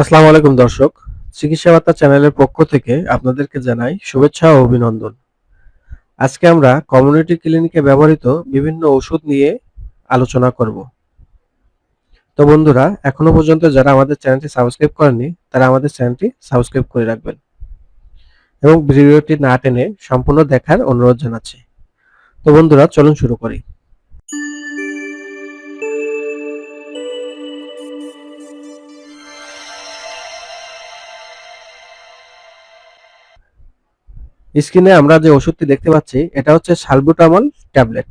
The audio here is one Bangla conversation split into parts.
আসসালামু আলাইকুম দর্শক। চিকিৎসা বার্তা চ্যানেলের পক্ষ থেকে আপনাদেরকে জানাই শুভেচ্ছা ও অভিনন্দন। আজকে আমরা কমিউনিটি ক্লিনিকে ব্যবহৃত বিভিন্ন ওষুধ নিয়ে আলোচনা করব। তো বন্ধুরা, এখনও পর্যন্ত যারা আমাদের চ্যানেলটি সাবস্ক্রাইব করেননি, তারা আমাদের চ্যানেলটি সাবস্ক্রাইব করে রাখবেন। এবং ভিডিওটি না টেনে সম্পূর্ণ দেখার অনুরোধ জানাচ্ছি। তো বন্ধুরা, চলুন শুরু করি। স্ক্রিনে আমরা যে ওষুধটি দেখতে পাচ্ছি, এটা হচ্ছে salbutamol tablet.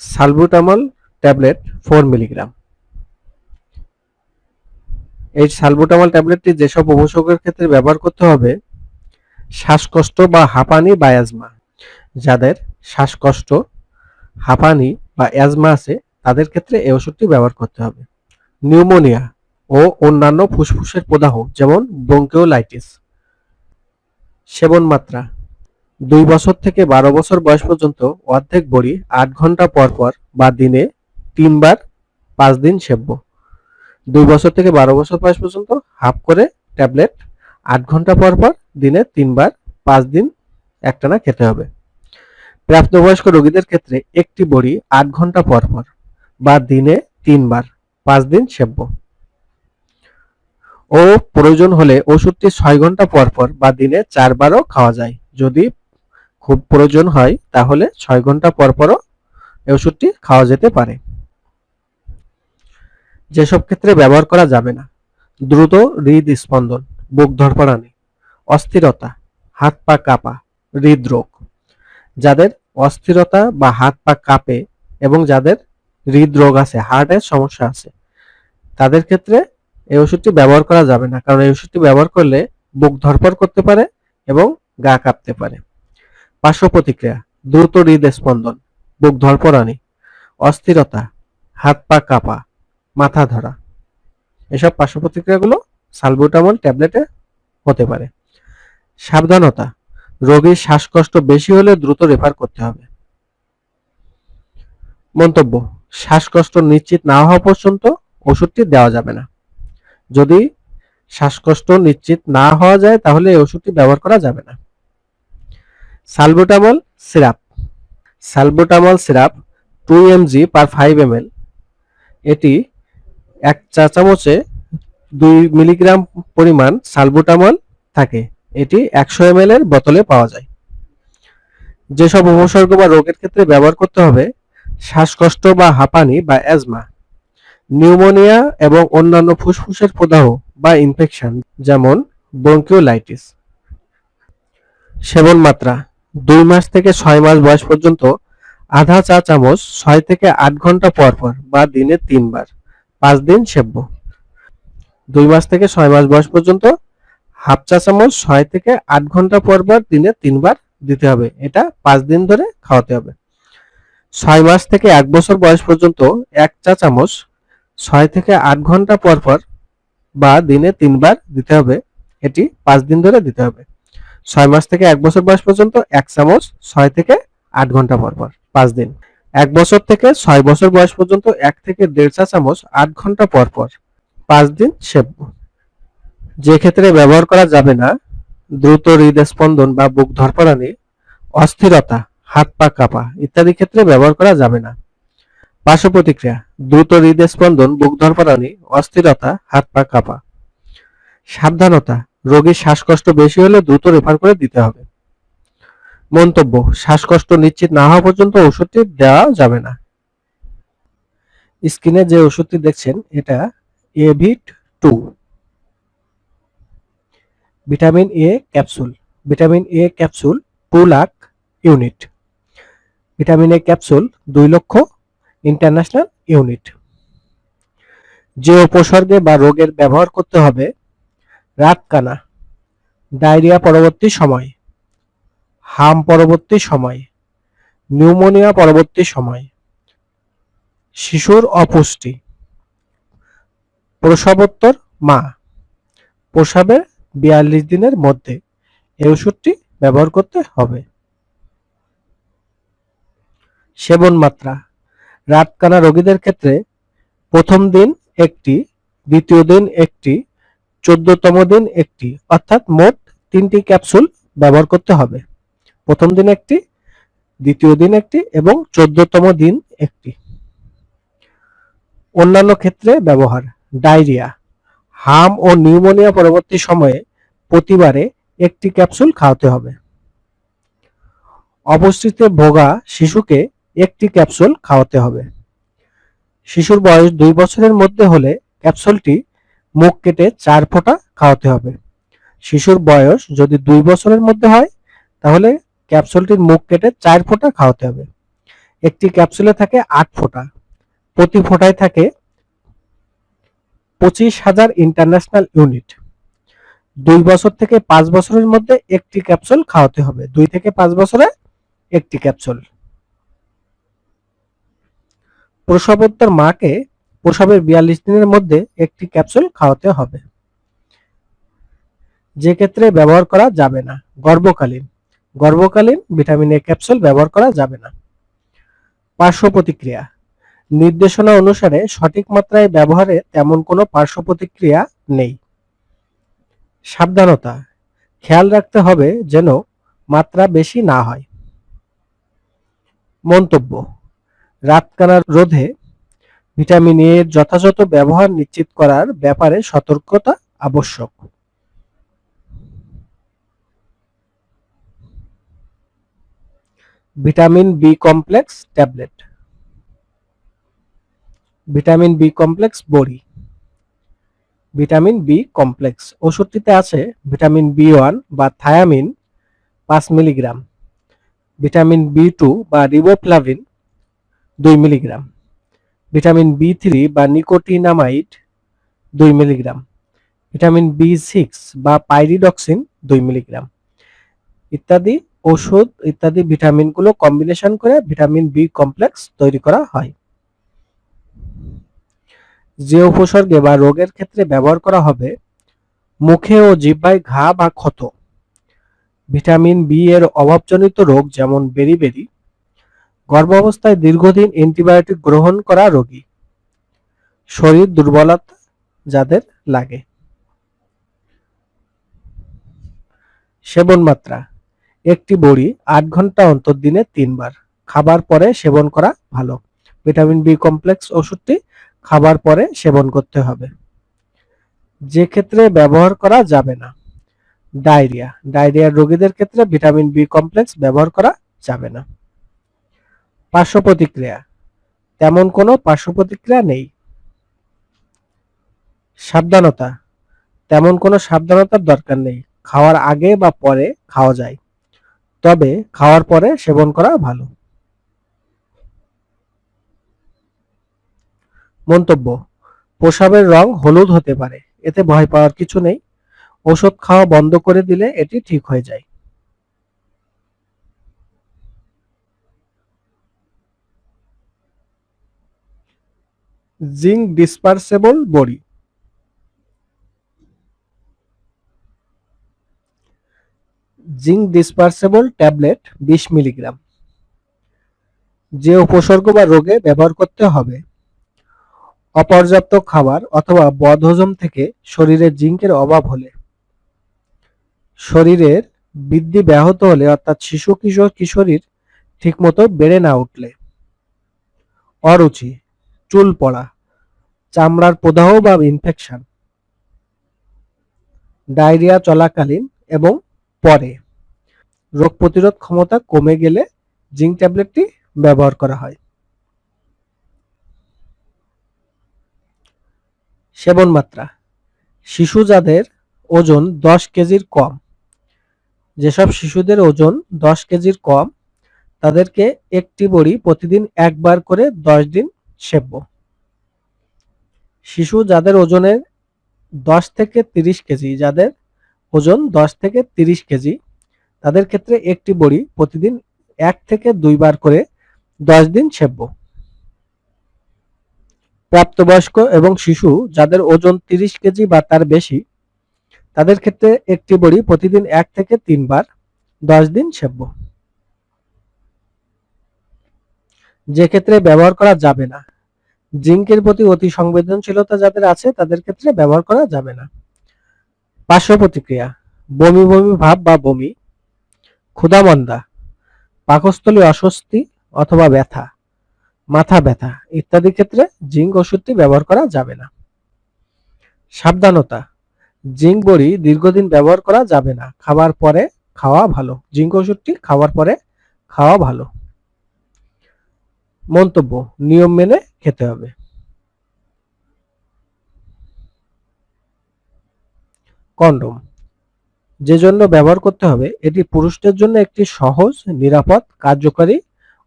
Salbutamol tablet four milligram. এই সালবুটামল ট্যাবলেটটি যেসব উপসর্গের ক্ষেত্রে ব্যবহার করতে হবে, শ্বাসকষ্ট বা হাঁপানি বা অ্যাজমা। যাদের শ্বাসকষ্ট, হাঁপানি বা অ্যাজমা আছে, তাদের ক্ষেত্রে এই ওষুধটি ব্যবহার করতে হবে। নিউমোনিয়া ও অন্যান্য ফুসফুসের প্রদাহ, যেমন ব্রঙ্কিওলাইটিস। সেবন মাত্রা। দুই বছর থেকে বারো বছর বয়স পর্যন্ত অর্ধেক বড়ি আট ঘণ্টা পর পর বা দিনে তিনবার পাঁচ দিন সেব্য। দুই বছর থেকে বারো বছর বয়স পর্যন্ত হাফ করে ট্যাবলেট আট ঘণ্টা পর পর দিনে তিনবার পাঁচ দিন একটানা খেতে হবে। প্রাপ্তবয়স্ক রোগীদের ক্ষেত্রে একটি বড়ি আট ঘণ্টা পর পর বা দিনে তিনবার পাঁচ দিন সেব্য। ও প্রয়োজন হলে ওষুধটি ছয় ঘণ্টা পর পর বা দিনে চারবারও খাওয়া যায়। যদি খুব প্রয়োজন হয়, তাহলে ছয় ঘণ্টা পর পরও ওষুধটি খাওয়া যেতে পারে। যেসব ক্ষেত্রে ব্যবহার করা যাবে না, দ্রুত হৃদস্পন্দন, বুক ধরপড়ানি অস্থিরতা, হাত পা কাঁপা, হৃদরোগ, যাদের অস্থিরতা বা হাত পা কাঁপে এবং যাদের হৃদরোগ আছে, হার্টের সমস্যা আছে, তাদের ক্ষেত্রে এই ওষুধটি ব্যবহার করা যাবে না, কারণ এই ওষুধটি ব্যবহার করলে বুক ধরপড় করতে পারে এবং গা কাঁপতে পারে। পার্শ্ব প্রতিক্রিয়া, দ্রুত হৃদস্পন্দন, বুক ধরপড়ানি অস্থিরতা, হাত পা কাঁপা, মাথা ধরা। এসব পার্শ্ব প্রতিক্রিয়াগুলো সালবুটামল ট্যাবলেটে হতে পারে। সাবধানতা, রোগীর শ্বাসকষ্ট বেশি হলে দ্রুত রেফার করতে হবে। মন্তব্য, শ্বাসকষ্ট নিশ্চিত না হওয়া পর্যন্ত ওষুধটি দেওয়া যাবে না। যদি শ্বাসকষ্ট নিশ্চিত না হওয়া যায়, তাহলে এই ওষুধটি ব্যবহার করা যাবে না। Salbutamol syrup. Salbutamol syrup two MG per five M এটি এক চা চামচে দুই মিলিগ্রাম পরিমাণ সালবোটামল থাকে। এটি একশো এম এর বোতলে পাওয়া যায়। যেসব উপসর্গ বা রোগের ক্ষেত্রে ব্যবহার করতে হবে, শ্বাসকষ্ট বা হাঁপানি বা অ্যাজমা নিউমোনিয়া এবং অন্যান্য ফুসফুসের প্রদাহ বা ইনফেকশন যেমন ব্রঙ্কিওলাইটিস সেবন মাত্রা, দুই মাস থেকে ছয় মাস বয়স পর্যন্ত আধা চা চামচ ছয় থেকে আট ঘণ্টা পর পর বা দিনে তিনবার, পাঁচ দিন সেব্য। দুই মাস থেকে ছয় মাস বয়স পর্যন্ত হাফ চা চামচ ছয় থেকে আট ঘণ্টা পর পর দিনে তিনবার দিতে হবে। এটা পাঁচ দিন ধরে খাওয়াতে হবে। ছয় মাস থেকে এক বছর বয়স পর্যন্ত এক চা চামচ ছয় থেকে আট ঘণ্টা পর পর বা দিনে তিনবার দিতে হবে। এটি পাঁচ দিন ধরে দিতে হবে। ছয় মাস থেকে এক বছর বয়স পর্যন্ত এক চামচ ছয় থেকে আট ঘণ্টা পর পর, পাঁচ দিন। এক বছর থেকে ছয় বছর বয়স পর্যন্ত এক থেকে দেড় চা চামচ আট ঘণ্টা পর পর, পাঁচ দিন সেব্য যে ক্ষেত্রে ব্যবহার করা যাবে না, দ্রুত হৃদস্পন্দন বা বুক ধরপড়ানি অস্থিরতা, হাত পা কাঁপা ইত্যাদি ক্ষেত্রে ব্যবহার করা যাবে না। পার্শ্ব প্রতিক্রিয়া দ্রুত হৃদস্পন্দন, বুক ধরপড়ানি অস্থিরতা, হাত পা কাঁপা। সাবধানতা, রোগীর শ্বাসকষ্ট বেশি হলে দ্রুত রেফার করে দিতে হবে। মন্তব্য, শ্বাসকষ্ট নিশ্চিত না হওয়া পর্যন্ত ওষুধটি দেওয়া যাবে না। স্ক্রিনে যে ওষুধটি দেখছেন, এটা Avit two vitamin A capsule. Vitamin A capsule two lakh unit. Vitamin A capsule দুই লক্ষ ইন্টারন্যাশনাল ইউনিট। যে উপসর্গে বা রোগের ব্যবহার করতে হবে, রাতকানা, ডায়রিয়া পরবর্তী সময়, হাম পরবর্তী সময়, নিউমোনিয়া পরবর্তী সময়, শিশুর অপুষ্টি প্রসবোত্তর মা, প্রসাবের বিয়াল্লিশ দিনের মধ্যে এই ওষুধটি ব্যবহার করতে হবে। সেবন মাত্রা রাতকানা রোগীদের ক্ষেত্রে প্রথম দিন একটি, দ্বিতীয় দিন একটি, চোদ্দতম দিন একটি, অর্থাৎ মোট তিনটি ক্যাপসুল ব্যবহার করতে হবে। প্রথম দিন একটি, দ্বিতীয় দিন একটি এবং চোদ্দতম দিন একটি। অন্যান্য ক্ষেত্রে ব্যবহার, ডায়রিয়া। হাম ও নিউমোনিয়া পরবর্তী সময়ে প্রতিবারে একটি ক্যাপসুল খাওয়াতে হবে। অপুষ্টিতে ভোগা শিশুকে একটি ক্যাপসুল খাওয়াতে হবে। শিশুর বয়স দুই বছরের মধ্যে হলে ক্যাপসুলটি মুখ কেটে চার ফোঁটা খাওয়াতে হবে। শিশুর বয়স যদি দুই বছরের মধ্যে হয়, তাহলে ক্যাপসুলটির মুখ কেটে চার ফোঁটা খাওয়াতে হবে। একটি ক্যাপসুলে থাকে আট ফোঁটা। প্রতি ফোঁটায় থাকে পঁচিশ হাজার ইন্টারন্যাশনাল ইউনিট। দুই বছর থেকে পাঁচ বছরের মধ্যে একটি ক্যাপসুল খাওয়াতে হবে। দুই থেকে পাঁচ বছরে একটি ক্যাপসুল। প্রসবোত্তর মাকে প্রসবের বিয়াল্লিশ দিনের মধ্যে একটি ক্যাপসুল খাওয়াতে হবে। যে ক্ষেত্রে ব্যবহার করা যাবে না, গর্ভকালীন। গর্ভকালীন ভিটামিন এ ক্যাপসুল ব্যবহার করা যাবে না। পার্শ্ব প্রতিক্রিয়া। নির্দেশনা অনুসারে সঠিক মাত্রায় ব্যবহারে তেমন কোনো পার্শ্ব প্রতিক্রিয়া নেই। সাবধানতা। খেয়াল রাখতে হবে যেন মাত্রা বেশি না হয়। মন্তব্য রাতকানা রোধে ভিটামিন এ এর যথাযথ ব্যবহার নিশ্চিত করার ব্যাপারে সতর্কতা আবশ্যক। Vitamin B complex tablet. Vitamin B complex বড়ি। Vitamin B complex. ওষুধটিতে আছে ভিটামিন বি ওয়ান বা থায়ামিন পাঁচ মিলিগ্রাম, ভিটামিন বি টু বা রিবোফ্লাভিন দুই মিলিগ্রাম। ভিটামিন বি থ্রি বা নিকোটিনামাইড দুই মিলিগ্রাম। ভিটামিন বি সিক্স বা পাইরিডক্সিন দুই মিলিগ্রাম। ইত্যাদি ওষুধ, ইত্যাদি ভিটামিনগুলো কম্বিনেশন করে ভিটামিন বি কমপ্লেক্স তৈরি করা হয়। যে উপসর্গে বা রোগের ক্ষেত্রে ব্যবহার করা হবে মুখে ও জিহ্বায় ঘা বা ক্ষত। ভিটামিন বি এর অভাবজনিত রোগ যেমন বেরিবেরি গর্ভাবস্থায় দীর্ঘদিন অ্যান্টিবায়োটিক গ্রহণ করা রোগী। শরীর দুর্বলতা যাদের লাগে। সেবন মাত্রা একটি বড়ি আট ঘণ্টা অন্তর দিনে তিনবার। খাবার পরে সেবন করা ভালো। ভিটামিন বি কমপ্লেক্স ওষুধটি খাবার পরে সেবন করতে হবে। যে ক্ষেত্রে ব্যবহার করা যাবে না। ডায়রিয়া। ডায়রিয়ার রোগীদের ক্ষেত্রে ভিটামিন বি কমপ্লেক্স ব্যবহার করা যাবে না। পার্শ্ব প্রতিক্রিয়া তেমন কোনো পার্শ্ব প্রতিক্রিয়া নেই। সাবধানতা। তেমন কোনো সাবধানতার দরকার নেই। খাওয়ার আগে বা পরে খাওয়া যায়। তবে খাওয়ার পরে সেবন করা ভালো। মন্তব্য, প্রসাবের রং হলুদ হতে পারে। এতে ভয় পাওয়ার কিছু নেই। ওষুধ খাওয়া বন্ধ করে দিলে এটি ঠিক হয়ে যায়। জিঙ্ক ডিসপার্সেবল বড়ি জিঙ্ক ডিসপার্সেবল ট্যাবলেট বিশ মিলিগ্রাম যে উপসর্গ বা রোগে ব্যবহার করতে হবে, অপর্যাপ্ত খাবার অথবা বদহজম থেকে শরীরে জিঙ্কের অভাব হলে। শরীরের বৃদ্ধি ব্যাহত হলে অর্থাৎ শিশু কিশোর কিশোরীর ঠিকমতো বেড়ে না উঠলে। অরুচি, চুল পড়া চামড়ার প্রদাহ বা ইনফেকশন ডায়রিয়া চলাকালীন এবং পরে। রোগ প্রতিরোধ ক্ষমতা কমে গেলে জিঙ্ক ট্যাবলেটটি ব্যবহার করা হয়। সেবন মাত্রা। শিশু যাদের ওজন দশ কেজির কম, যেসব শিশুদের ওজন দশ কেজির কম, তাদেরকে একটি বড়ি প্রতিদিন একবার করে দশ দিন সেব্য শিশু যাদের ওজনের দশ থেকে তিরিশ কেজি, যাদের ওজন দশ থেকে তিরিশ কেজি, তাদের ক্ষেত্রে একটি বড়ি প্রতিদিন এক থেকে দুইবার করে দশ দিন সেব্য। প্রাপ্তবয়স্ক এবং শিশু যাদের ওজন তিরিশ কেজি বা তার বেশি, তাদের ক্ষেত্রে একটি বড়ি প্রতিদিন এক থেকে তিনবার দশ দিন সেব্য। যে ক্ষেত্রে ব্যবহার করা যাবে না। জিঙ্কের প্রতি অতি সংবেদনশীলতা যাদের আছে, তাদের ক্ষেত্রে ব্যবহার করা যাবে না। পার্শ্ব প্রতিক্রিয়া। বমি বমি ভাব বা বমি। ক্ষুধামন্দা। পাকস্থলী অস্বস্তি অথবা ব্যথা। মাথা ব্যথা ইত্যাদি ক্ষেত্রে জিঙ্ক ওষুধটি ব্যবহার করা যাবে না। সাবধানতা। জিঙ্ক বড়ি দীর্ঘদিন ব্যবহার করা যাবে না। খাবার পরে খাওয়া ভালো। জিঙ্ক ওষুধটি খাওয়ার পরে খাওয়া ভালো। মন্তব্য। নিয়ম মেনে খেতে হবে। কন্ডম, যে জন্য ব্যবহার করতে হবে, এটি পুরুষদের জন্য একটি সহজ, নিরাপদ, কার্যকারী,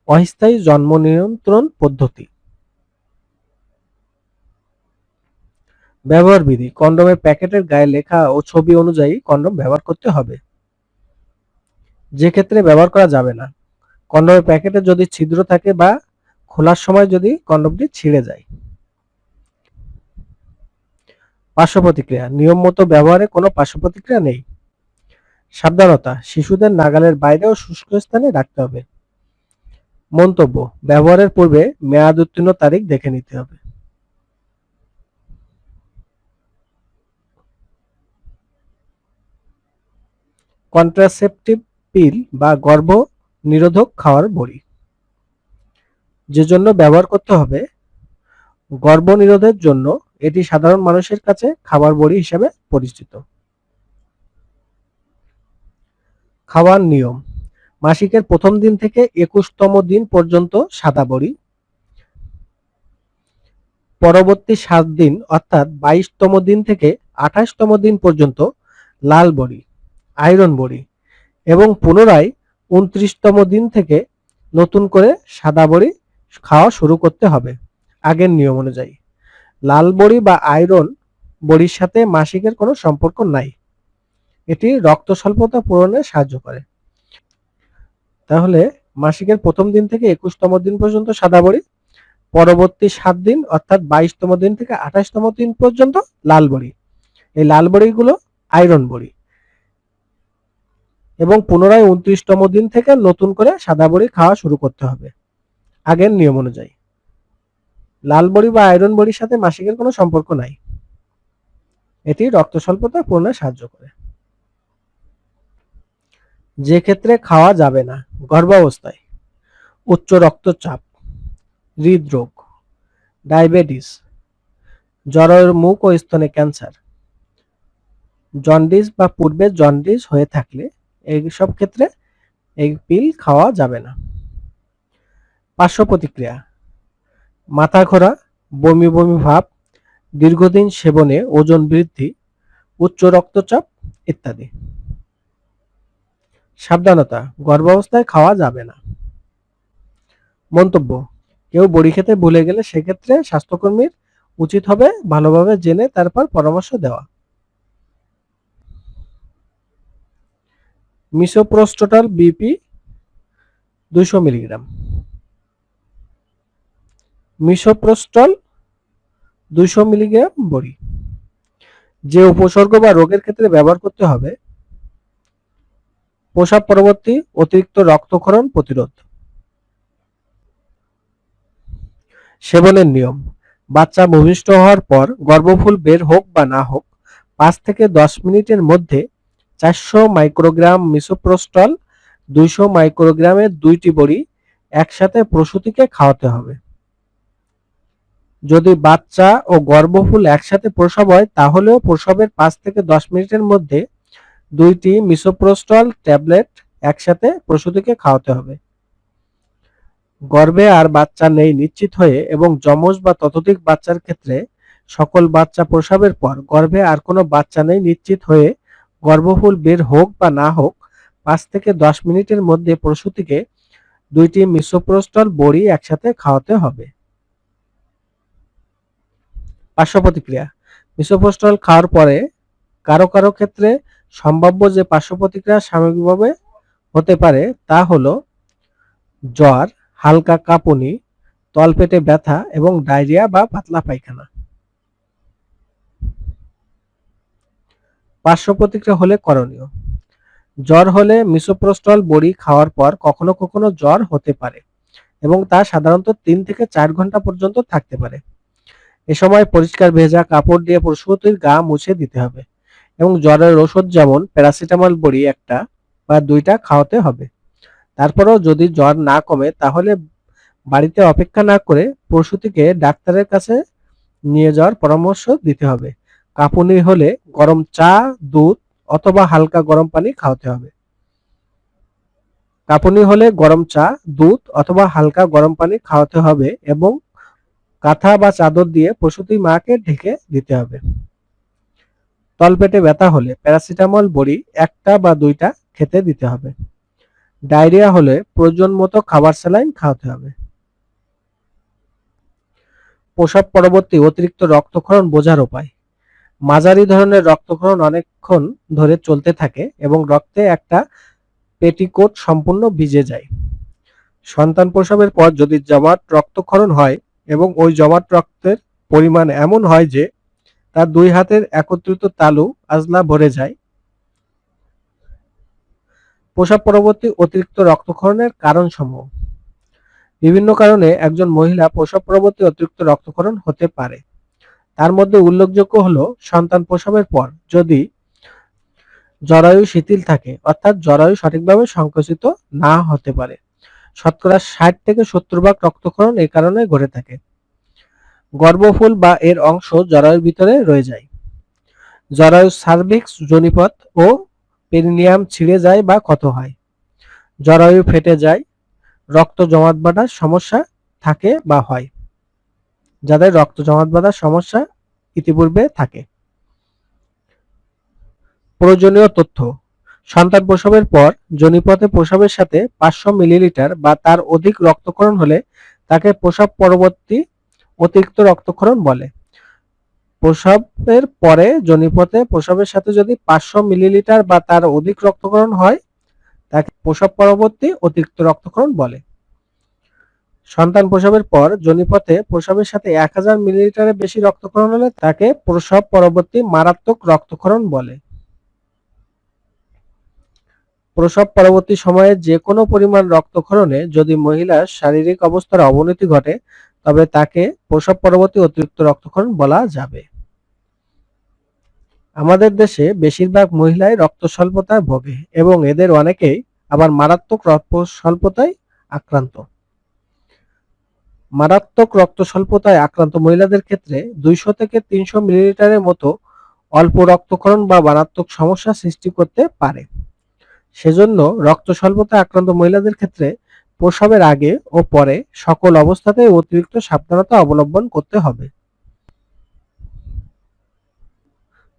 অস্থায়ী জন্ম নিয়ন্ত্রণ পদ্ধতি। ব্যবহার বিধি, কন্ডমের প্যাকেটের গায়ে লেখা ও ছবি অনুযায়ী কন্ডম ব্যবহার করতে হবে। যে ক্ষেত্রে ব্যবহার করা যাবে না, কন্ডমের প্যাকেটে যদি ছিদ্র থাকে বা খোলার সময় যদি কন্ডমটি ছিঁড়ে যায়। পার্শ্ব প্রতিক্রিয়া নিয়ম মতো ব্যবহারে কোনো পার্শ্ব প্রতিক্রিয়া নেই। সাবধানতা, শিশুদের নাগালের বাইরেও শুষ্ক স্থানে রাখতে হবে। মন্তব্য, ব্যবহারের পূর্বে মেয়াদ উত্তীর্ণ তারিখ দেখে নিতে হবে। কন্ট্রাসেপটিভ পিল বা গর্ভ নিরোধক খাওয়ার বড়ি। যে জন্য ব্যবহার করতে হবে, গর্ভ নিরোধের জন্য এটি সাধারণ মানুষের কাছে খাবার বড়ি হিসেবে পরিচিত। খাওয়ার নিয়ম, মাসিকের প্রথম দিন থেকে একুশতম দিন পর্যন্ত সাদা বড়ি। পরবর্তী সাত দিন, অর্থাৎ বাইশতম দিন থেকে আঠাশতম দিন পর্যন্ত লাল বড়ি, আয়রন বড়ি এবং পুনরায় উনত্রিশতম দিন থেকে নতুন করে সাদা বড়ি খাওয়া শুরু করতে হবে। আগের নিয়ম অনুযায়ী। লাল বড়ি বা আয়রন বড়ির সাথে মাসিকের কোনো সম্পর্ক নাই। এটি রক্ত স্বল্পতা পূরণে সাহায্য করে। তাহলে মাসিকের প্রথম দিন থেকে একুশতম দিন পর্যন্ত সাদা বড়ি, পরবর্তী সাত দিন অর্থাৎ বাইশতম দিন থেকে আঠাশতম দিন পর্যন্ত লাল বড়ি। এই লাল বড়িগুলো আয়রন বড়ি। এবং পুনরায় উনত্রিশতম দিন থেকে নতুন করে সাদা বড়ি খাওয়া শুরু করতে হবে। আগের নিয়ম অনুযায়ী। লাল বড়ি বা আয়রন বড়ির সাথে মাসিকের কোনো সম্পর্ক নাই। এটি রক্ত স্বল্পতা পূরণে সাহায্য করে। যে ক্ষেত্রে খাওয়া যাবে না, গর্ভাবস্থায় উচ্চ রক্তচাপ, হৃদরোগ, ডায়াবেটিস, জ্বরের মুখ ও স্তনে ক্যান্সার, জন্ডিস বা পূর্বে জন্ডিস হয়ে থাকলে এইসব ক্ষেত্রে এই পিল খাওয়া যাবে না। পার্শ্ব প্রতিক্রিয়া মাথা ঘোরা বমি বমি ভাব, দীর্ঘদিন সেবনে ওজন বৃদ্ধি, উচ্চ রক্তচাপ ইত্যাদি। সাবধানতা, গর্ভাবস্থায় খাওয়া যাবে না। মন্তব্য, কেউ বড়ি খেতে ভুলে গেলে সেক্ষেত্রে স্বাস্থ্যকর্মীর উচিত হবে ভালোভাবে জেনে তারপর পরামর্শ দেওয়া। মিসোপ্রোস্টোটাল বিপি দুইশো মিলিগ্রাম। মিসোপ্রোস্টল দুইশো মিলিগ্রাম বড়ি। যে উপসর্গ বা রোগের ক্ষেত্রে ব্যবহার করতে হবে, প্রসাব পরবর্তী অতিরিক্ত রক্তক্ষরণ প্রতিরোধ। সেবনের নিয়ম, বাচ্চা ভূমিষ্ঠ হওয়ার পর গর্ভফুল বের হোক বা না হোক, পাঁচ থেকে দশ মিনিটের মধ্যে চারশো মাইক্রোগ্রাম মিসোপ্রোস্টল, দুইশো মাইক্রোগ্রামের দুইটি বড়ি একসাথে প্রসূতিকে খাওয়াতে হবে। যদি বাচ্চা ও গর্ভফুল একসাথে প্রসব হয়, তাহলেও প্রসবের পাঁচ থেকে দশ মিনিটের মধ্যে দুইটি মিসোপ্রোস্টল ট্যাবলেট একসাথে প্রসূতিকে খাওয়াতে হবে। গর্ভে আর বাচ্চা নেই নিশ্চিত হয়ে এবং যমজ বা ততোধিক বাচ্চার ক্ষেত্রে সকল বাচ্চা প্রসবের পর গর্ভে আর কোনো বাচ্চা নেই নিশ্চিত হয়ে গর্ভফুল বের হোক বা না হোক, পাঁচ থেকে দশ মিনিটের মধ্যে প্রসূতিকে দুইটি মিসোপ্রোস্টল বড়ি একসাথে খাওয়াতে হবে। পার্শ্ব প্রতিক্রিয়া মিসোপ্রোস্টল খাওয়ার পরে কারও কারও ক্ষেত্রে সম্ভাব্য যে পার্শ্ব প্রতিক্রিয়া সাময়িকভাবে হতে পারে তা হলো জ্বর, হালকা কাঁপুনি, তলপেটে ব্যথা এবং ডায়রিয়া বা পাতলা পায়খানা। পার্শ্ব প্রতিক্রিয়া হলে করণীয়। জ্বর হলে মিসোপ্রোস্টল বড়ি খাওয়ার পর কখনো কখনো জ্বর হতে পারে এবং তা সাধারণত তিন থেকে চার ঘণ্টা পর্যন্ত থাকতে পারে। এ সময় পরিষ্কার ভেজা কাপড় দিয়ে প্রসূতির গা মুছে দিতে হবে এবং জ্বরের ওষুধ যেমন প্যারাসিটামল বড়ি একটা বা দুইটা খাওয়াতে হবে। তারপরেও যদি জ্বর না কমে, তাহলে বাড়িতে অপেক্ষা না করে প্রসূতিকে ডাক্তারের কাছে নিয়ে যাওয়ার পরামর্শ দিতে হবে। কাঁপুনি হলে গরম চা, দুধ অথবা হালকা গরম পানি খাওয়াতে হবে। কাঁপুনি হলে গরম চা, দুধ অথবা হালকা গরম পানি খাওয়াতে হবে এবং কাঁথা বা চাদর দিয়ে প্রসূতি মাকে ঢেকে দিতে হবে। তলপেটে ব্যথা হলে প্যারাসিটামল বড়ি একটা বা দুইটা খেতে দিতে হবে। ডায়রিয়া হলে প্রয়োজন মতো খাবার স্যালাইন খাওয়াতে হবে। প্রসব পরবর্তী অতিরিক্ত রক্তক্ষরণ বোঝার উপায়। মাঝারি ধরনের রক্তক্ষরণ অনেকক্ষণ ধরে চলতে থাকে এবং রক্তে একটা পেটিকোট সম্পূর্ণ ভিজে যায়। সন্তান প্রসবের পর যদি জমাট রক্তক্ষরণ হয় এবং ওই জমাট রক্তের পরিমাণ এমন হয় যে, তার দুই হাতের একত্রিত তালু আজলা ভরে যায়। প্রসব পরবর্তী অতিরিক্ত রক্তক্ষরণের কারণ সমূহ বিভিন্ন কারণে একজন মহিলা প্রসব পরবর্তী অতিরিক্ত রক্তক্ষরণ হতে পারে। তার মধ্যে উল্লেখযোগ্য হলো সন্তান প্রসবের পর যদি জরায়ু শিথিল থাকে, অর্থাৎ জরায়ু সঠিকভাবে সংকুচিত না হতে পারে। শতকরা ষাট থেকে সত্তর ভাগ রক্তক্ষরণ এই কারণে ঘটে থাকে। গর্ভফুল বা এর অংশ জরায়ুর ভিতরে রয়ে যায়। জরায়ু সার্ভিক্স জনিপথ ও পেরিনিয়াম ছিঁড়ে যায় বা ক্ষত হয়। জরায়ু ফেটে যায়, রক্ত জমাট বাঁধার সমস্যা থাকে বা হয়, যাদের রক্ত জমাট বাঁধার সমস্যা ইতিপূর্বে থাকে। প্রয়োজনীয় তথ্য সন্তান প্রসবের পর জনিপথে প্রসবের সাথে পাঁচশো মিলিলিটার বা তার অধিক রক্তক্ষরণ হলে তাকে প্রসব পরবর্তী অতিরিক্ত রক্তক্ষরণ বলে। প্রসবের পরে জনিপথে প্রসবের সাথে যদি পাঁচশো মিলিলিটার বা তার অধিক রক্তক্ষরণ হয়, তাকে প্রসব পরবর্তী অতিরিক্ত রক্তক্ষরণ বলে। সন্তান প্রসবের পর জনিপথে প্রসবের সাথে এক হাজার মিলিলিটারের বেশি রক্তক্ষরণ হলে তাকে প্রসব পরবর্তী মারাত্মক রক্তক্ষরণ বলে। প্রসব পরবর্তী সময়ে যে কোনো পরিমাণ রক্তক্ষরণে যদি মহিলার শারীরিক অবস্থার অবনতি ঘটে, তবে তাকে প্রসব পরবর্তী অতিরিক্ত রক্তক্ষরণ বলা যাবে। আমাদের দেশে বেশিরভাগ মহিলাই রক্ত স্বল্পতায় ভোগে এবং এদের অনেকেই আবার মারাত্মক রক্ত স্বল্পতায় আক্রান্ত। মারাত্মক রক্ত স্বল্পতায় আক্রান্ত মহিলাদের ক্ষেত্রে দুইশো থেকে তিনশো মিলিলিটারের মতো অল্প রক্তক্ষরণ বা মারাত্মক সমস্যা সৃষ্টি করতে পারে। সেজন্য রক্ত স্বল্পতা আক্রান্ত মহিলাদের ক্ষেত্রে প্রসবের আগে ও পরে সকল অবস্থাতেই অতিরিক্ত সাবধানতা অবলম্বন করতে হবে।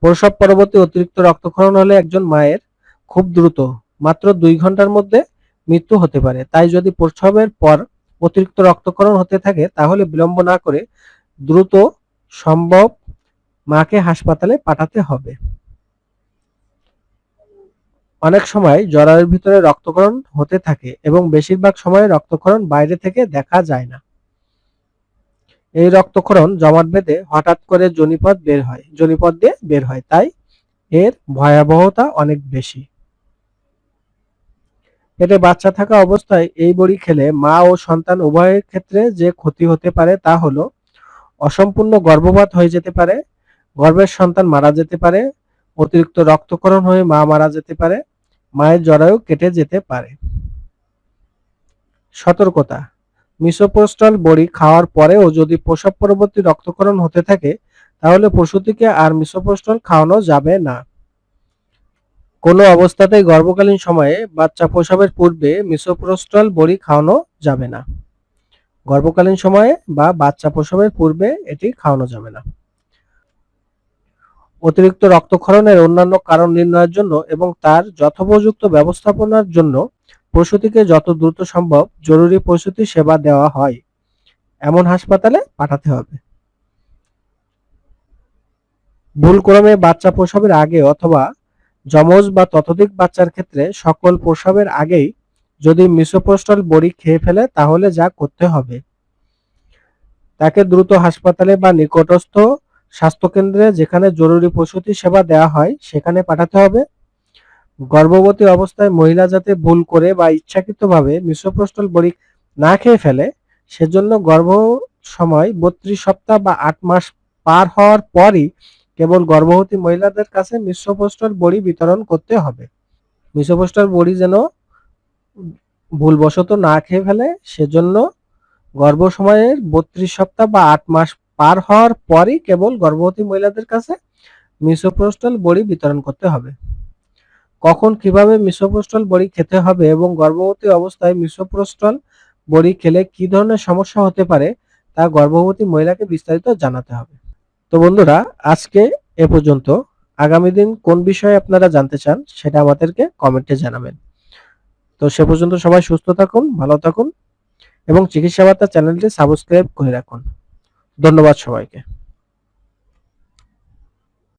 প্রসব পরবর্তী অতিরিক্ত রক্তক্ষরণ হলে একজন মায়ের খুব দ্রুত, মাত্র দুই ঘণ্টার মধ্যে মৃত্যু হতে পারে। তাই যদি প্রসবের পর অতিরিক্ত রক্তক্ষরণ হতে থাকে, তাহলে বিলম্ব না করে দ্রুত সম্ভব মাকে হাসপাতালে পাঠাতে হবে। অনেক সময় জরায়ুর ভিতরে রক্তক্ষরণ হতে থাকে এবং বেশিরভাগ সময় রক্তক্ষরণ বাইরে থেকে দেখা যায় না। এই রক্তক্ষরণ জমাট বেঁধে হঠাৎ করে জনিপথ বের হয়, জনিপথ দিয়ে বের হয়, তাই এর ভয়াবহতা অনেক বেশি। পেটে বাচ্চা থাকা অবস্থায় এই বড়ি খেলে মা ও সন্তান উভয়ের ক্ষেত্রে যে ক্ষতি হতে পারে তা হলো, অসম্পূর্ণ গর্ভপাত হয়ে যেতে পারে, গর্ভের সন্তান মারা যেতে পারে অতিরিক্ত রক্তকরণ হয়ে মা মারা যেতে পারে, মায়ের জরায়ু কেটে যেতে পারে। সতর্কতা, মিসোপ্রস্টল বড়ি খাওয়ার পরেও যদি প্রসব পরবর্তী রক্তক্ষরণ হতে থাকে, তাহলে প্রসূতিকে আর মিসোপ্রস্টল খাওয়ানো যাবে না। কোনো অবস্থাতেই গর্ভকালীন সময়ে বাচ্চা প্রসবের পূর্বে মিসোপ্রস্টল বড়ি খাওয়ানো যাবে না। গর্ভকালীন সময়ে বা বাচ্চা প্রসবের পূর্বে এটি খাওয়ানো যাবে না। অতিরিক্ত রক্তক্ষরণের অন্যান্য কারণ নির্ণয়ের জন্য এবং তার যথোপযুক্ত ব্যবস্থাপনার জন্য প্রসূতিকে যত দ্রুত সম্ভব জরুরি প্রসূতি সেবা দেওয়া হয়। এমন হাসপাতালে পাঠাতে হবে। ভুলক্রমে বাচ্চা প্রসবের আগে অথবা যমজ বা ততোধিক বাচ্চার ক্ষেত্রে সকল প্রসবের আগেই যদি মিসোপ্রস্টল বড়ি খেয়ে ফেলে তাহলে যা করতে হবে। তাকে দ্রুত হাসপাতালে বা নিকটস্থ স্বাস্থ্যকেন্দ্রে যেখানে জরুরি প্রসূতি সেবা দেওয়া হয়, সেখানে পাঠাতে হবে। গর্ভবতী অবস্থায় মহিলা যাতে ভুল করে বা ইচ্ছাকৃতভাবে মিশ্রপ্রষ্টল বড়ি না খেয়ে ফেলে, সেজন্য গর্ভ সময় বত্রিশ সপ্তাহ বা আট মাস পার হওয়ার পরই কেবল গর্ভবতী মহিলাদের কাছে মিশ্রপোস্টার বড়ি বিতরণ করতে হবে। মিশ্রপোস্টার বড়ি যেন ভুলবশত না খেয়ে ফেলে, সেজন্য গর্ভ সময়ের বত্রিশ সপ্তাহ বা আট মাস পার হওয়ার পরই কেবল গর্ভবতী মহিলাদের কাছে মিসোপ্রোস্টাল বড়ি বিতরণ করতে হবে। কখন কীভাবে মিসোপ্রোস্টাল বড়ি খেতে হবে এবং গর্ভবতী অবস্থায় মিসোপ্রোস্টাল বড়ি খেলে কি ধরনের সমস্যা হতে পারে তা গর্ভবতী মহিলাকে বিস্তারিত জানাতে হবে। তো বন্ধুরা, আজকে এ পর্যন্ত। আগামী দিন কোন বিষয়ে আপনারা জানতে চান সেটা আমাদেরকে কমেন্টে জানাবেন। তো সে পর্যন্ত সবাই সুস্থ থাকুন, ভালো থাকুন এবং চিকিৎসা বার্তা চ্যানেলটি সাবস্ক্রাইব করে রাখুন। ধন্যবাদ সবাইকে।